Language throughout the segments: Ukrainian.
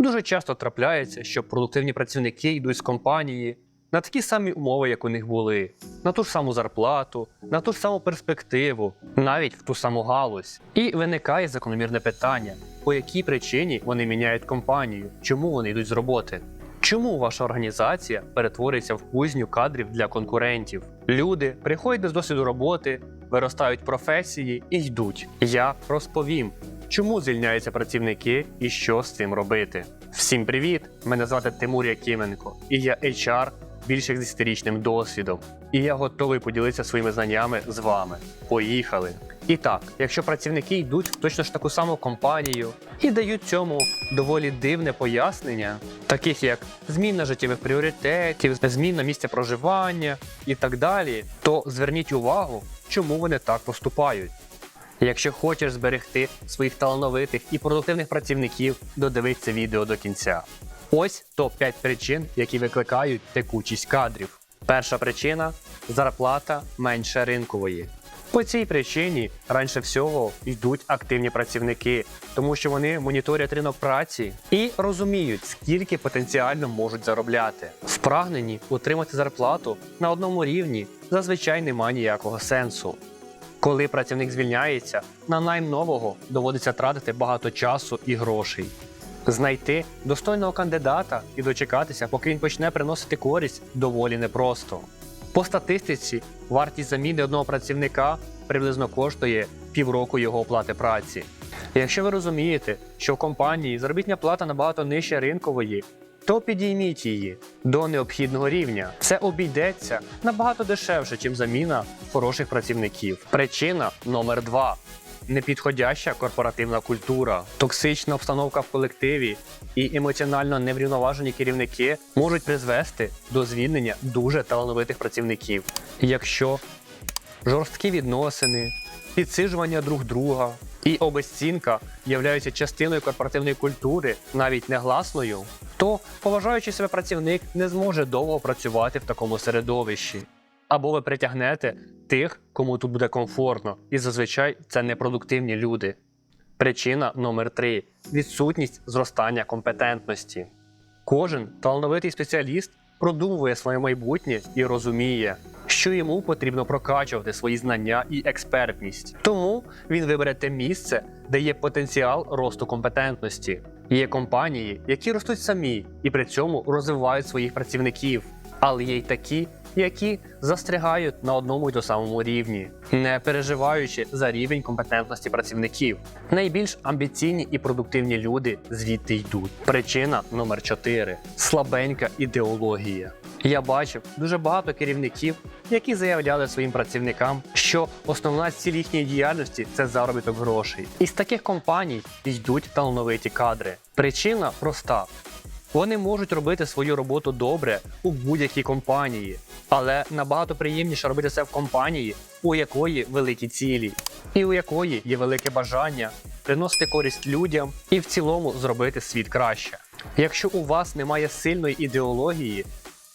Дуже часто трапляється, що продуктивні працівники йдуть з компанії на такі самі умови, як у них були, на ту ж саму зарплату, на ту ж саму перспективу, навіть в ту саму галузь. І виникає закономірне питання: по якій причині вони міняють компанію, чому вони йдуть з роботи? Чому ваша організація перетворюється в кузню кадрів для конкурентів? Люди приходять без досвіду роботи, виростають професії і йдуть. Я розповім, чому звільняються працівники і що з цим робити. Всім привіт! Мене звати Тимур Якименко, і я HR більше 10-річним досвідом. І я готовий поділитися своїми знаннями з вами. Поїхали! І так, якщо працівники йдуть в точно ж таку саму компанію і дають цьому доволі дивне пояснення, таких як зміна життєвих пріоритетів, зміна місця проживання і так далі, то зверніть увагу, чому вони так поступають. Якщо хочеш зберегти своїх талановитих і продуктивних працівників, додивись це відео до кінця. Ось топ-5 причин, які викликають текучість кадрів. Перша причина зарплата менше ринкової. По цій причині раніше всього йдуть активні працівники, тому що вони моніторять ринок праці і розуміють, скільки потенціально можуть заробляти. В прагненні утримати зарплату на одному рівні зазвичай немає ніякого сенсу. Коли працівник звільняється, на найм нового доводиться тратити багато часу і грошей. Знайти достойного кандидата і дочекатися, поки він почне приносити користь, доволі непросто. По статистиці, вартість заміни одного працівника приблизно коштує півроку його оплати праці. Якщо ви розумієте, що в компанії заробітня плата набагато нижча ринкової, то підійміть її до необхідного рівня. Це обійдеться набагато дешевше, ніж заміна хороших працівників. Причина номер два. Непідходяща корпоративна культура, токсична обстановка в колективі і емоціонально неврівноважені керівники можуть призвести до звільнення дуже талановитих працівників. Якщо жорсткі відносини, підсиджування друг друга і обезцінка являються частиною корпоративної культури, навіть негласною, то поважаючий себе працівник не зможе довго працювати в такому середовищі. Або ви притягнете тих, кому тут буде комфортно, і зазвичай це непродуктивні люди. Причина номер 3 відсутність зростання компетентності. Кожен талановитий спеціаліст продумує своє майбутнє і розуміє, що йому потрібно прокачувати свої знання і експертність. Тому він вибере те місце, де є потенціал росту компетентності. Є компанії, які ростуть самі і при цьому розвивають своїх працівників, але є й такі, які застрягають на одному й до самому рівні, не переживаючи за рівень компетентності працівників. Найбільш амбіційні і продуктивні люди звідти йдуть. Причина номер 4 слабенька ідеологія. Я бачив дуже багато керівників, які заявляли своїм працівникам, що основна ціль їхньої діяльності це заробіток грошей. Із таких компаній йдуть талановиті кадри. Причина проста: вони можуть робити свою роботу добре у будь-якій компанії, але набагато приємніше робити це в компанії, у якої великі цілі, і у якої є велике бажання приносити користь людям і в цілому зробити світ краще. Якщо у вас немає сильної ідеології,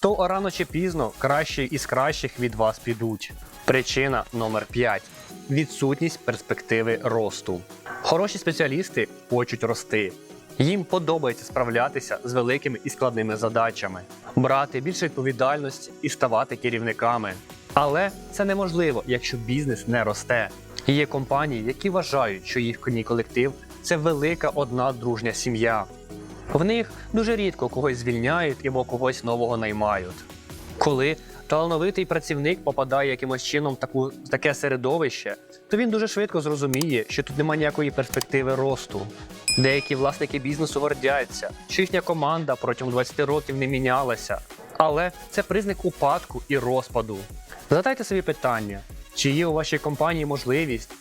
то рано чи пізно кращі із кращих від вас підуть. Причина номер 5 відсутність перспективи росту. Хороші спеціалісти хочуть рости. Їм подобається справлятися з великими і складними задачами, брати більше відповідальності і ставати керівниками. Але це неможливо, якщо бізнес не росте. Є компанії, які вважають, що їхній колектив це велика одна дружня сім'я. В них дуже рідко когось звільняють або когось нового наймають. Коли талановитий працівник попадає якимось чином в таку, таке середовище, то він дуже швидко зрозуміє, що тут немає ніякої перспективи росту. Деякі власники бізнесу гордяться, що їхня команда протягом 20 років не мінялася. Але це признак упадку і розпаду. Задайте собі питання, чи є у вашій компанії можливість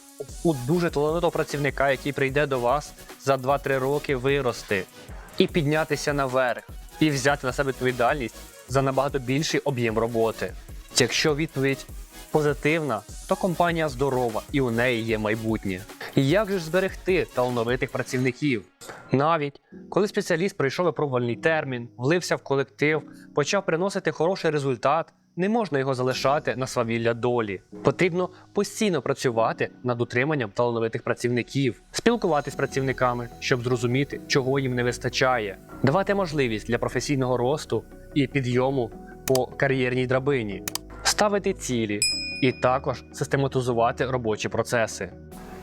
у дуже талановитого працівника, який прийде до вас за 2-3 роки вирости і піднятися наверх, і взяти на себе відповідальність за набагато більший об'єм роботи. Якщо відповідь позитивна, то компанія здорова і у неї є майбутнє. І Як же ж зберегти талановитих працівників? Навіть коли спеціаліст пройшов випробувальний термін, влився в колектив, почав приносити хороший результат, не можна його залишати на свавілля долі. Потрібно постійно працювати над утриманням талановитих працівників, спілкуватись з працівниками, щоб зрозуміти, чого їм не вистачає. давати можливість для професійного росту і підйому по кар'єрній драбині, ставити цілі і також систематизувати робочі процеси.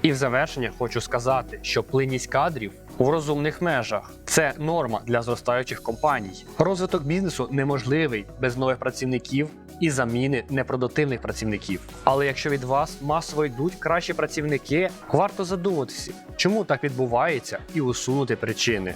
І в завершення хочу сказати, що плинність кадрів у розумних межах це норма для зростаючих компаній. Розвиток бізнесу неможливий без нових працівників і заміни непродуктивних працівників. Але якщо від вас масово йдуть кращі працівники, варто задуматися, чому так відбувається, і усунути причини.